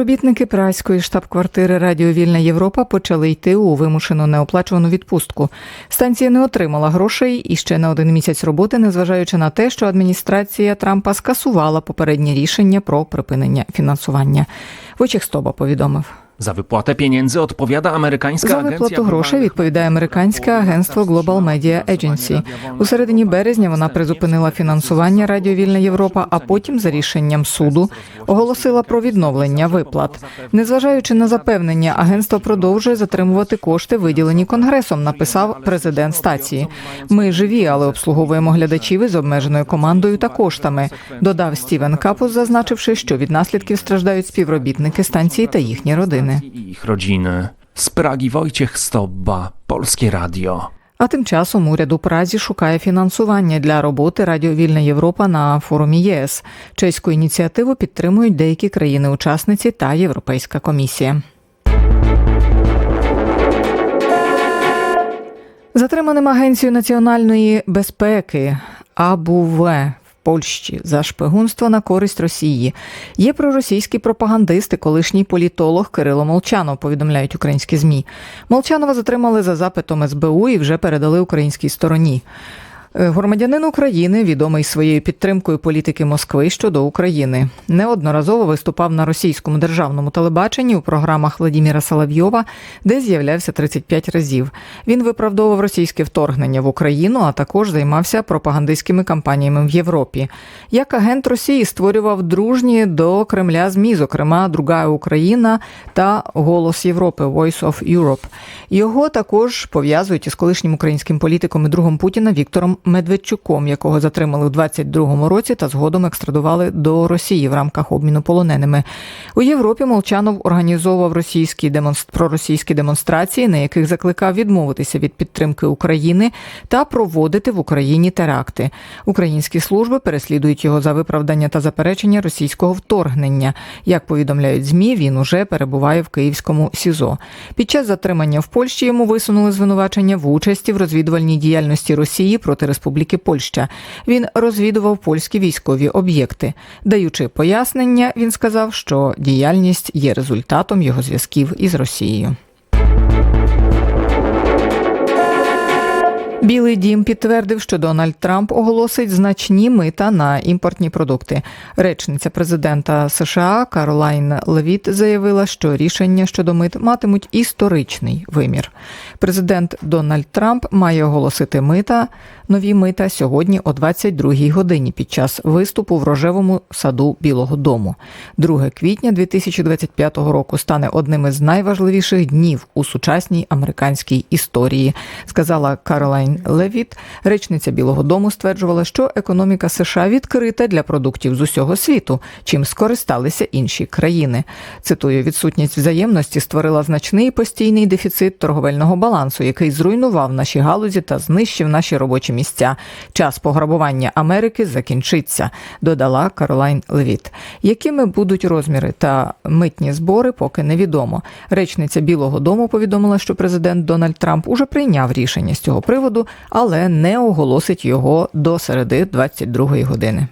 Співробітники праської штаб-квартири Радіо Вільна Європа почали йти у вимушену неоплачувану відпустку. Станція не отримала грошей і ще на один місяць роботи, незважаючи на те, що адміністрація Трампа скасувала попереднє рішення про припинення фінансування. Войciech Стоба повідомив. Za wypłatę pieniędzy odpowiada amerykańska За виплату грошей відповідає американське агентство Global Media Agency. У середині березня вона призупинила фінансування Радіо Вільна Європа, а потім, за рішенням суду, оголосила про відновлення виплат. Незважаючи на запевнення, агентство продовжує затримувати кошти, виділені конгресом. Написав президент стації. Ми живі, але обслуговуємо глядачів із обмеженою командою та коштами. Додав Стівен Капус, зазначивши, що від наслідків страждають співробітники станції та їхні родини. I ich rodziny. Z Pragi Wojciech Stobba, Polskie Radio. А тим часом уряд у Празі шукає фінансування для роботи Радіо Вільна Європа на форумі ЄС. Чеську ініціативу підтримують деякі країни-учасниці та Європейська комісія. Затриманим Агенцією національної безпеки АБУВ Польщі за шпигунство на користь Росії є проросійські пропагандисти, колишній політолог Кирило Молчанов, повідомляють українські змі. Молчанова затримали за запитом СБУ і вже передали українській стороні. Е, Громадянин України, відомий своєю підтримкою політики Москви щодо України, неодноразово виступав на російському державному телебаченні у програмах Владіміра Соловйова, де з'являвся 35 разів. Він виправдовував російське вторгнення в Україну, а також займався пропагандистськими кампаніями в Європі. Як агент Росії створював дружні до Кремля змі, зокрема Друга Україна та Голос Європи Voice of Europe. Його також пов'язують із колишнім українським політиком і другом Путіна Віктором Медведчуком, якого затримали в 22-му році та згодом екстрадували до Росії в рамках обміну полоненими. У Європі Молчанов організовував російські демонстр... проросійські демонстрації, на яких закликав відмовитися від підтримки України та проводити в Україні теракти. Українські служби переслідують його за виправдання та заперечення російського вторгнення. Як повідомляють змі, він уже перебуває в київському СІЗО. Під час затримання в Польщі йому висунули звинувачення в участі в розвідувальній діяльності Росії проти Республіки Польща. Він розвідував польські військові об'єкти. Даючи пояснення, він сказав, що діяльність є результатом його зв'язків із Росією. Білий дім підтвердив, що Дональд Трамп оголосить значні мита на імпортні продукти. Речниця президента США Каролайн Левіт заявила, що рішення щодо мит матимуть історичний вимір. Президент Дональд Трамп має оголосити мита нові мита сьогодні о 22-й годині під час виступу в рожевому саду Білого Дому. 2 квітня 2025 року стане одним із найважливіших днів у сучасній американській історії, сказала Каролайн Левіт. Речниця Білого Дому стверджувала, що економіка США відкрита для продуктів з усього світу, чим скористалися інші країни. Цитую, відсутність взаємності створила значний постійний дефіцит торговельного балансу, який зруйнував наші галузі та знищив наші робочі місця. Час пограбування Америки закінчиться, додала Каролайн Левіт. Якими будуть розміри та митні збори, поки невідомо. Речниця Білого Дому повідомила, що президент Дональд Трамп уже прийняв рішення з цього приводу, але не оголосить його до середи 22-ї години.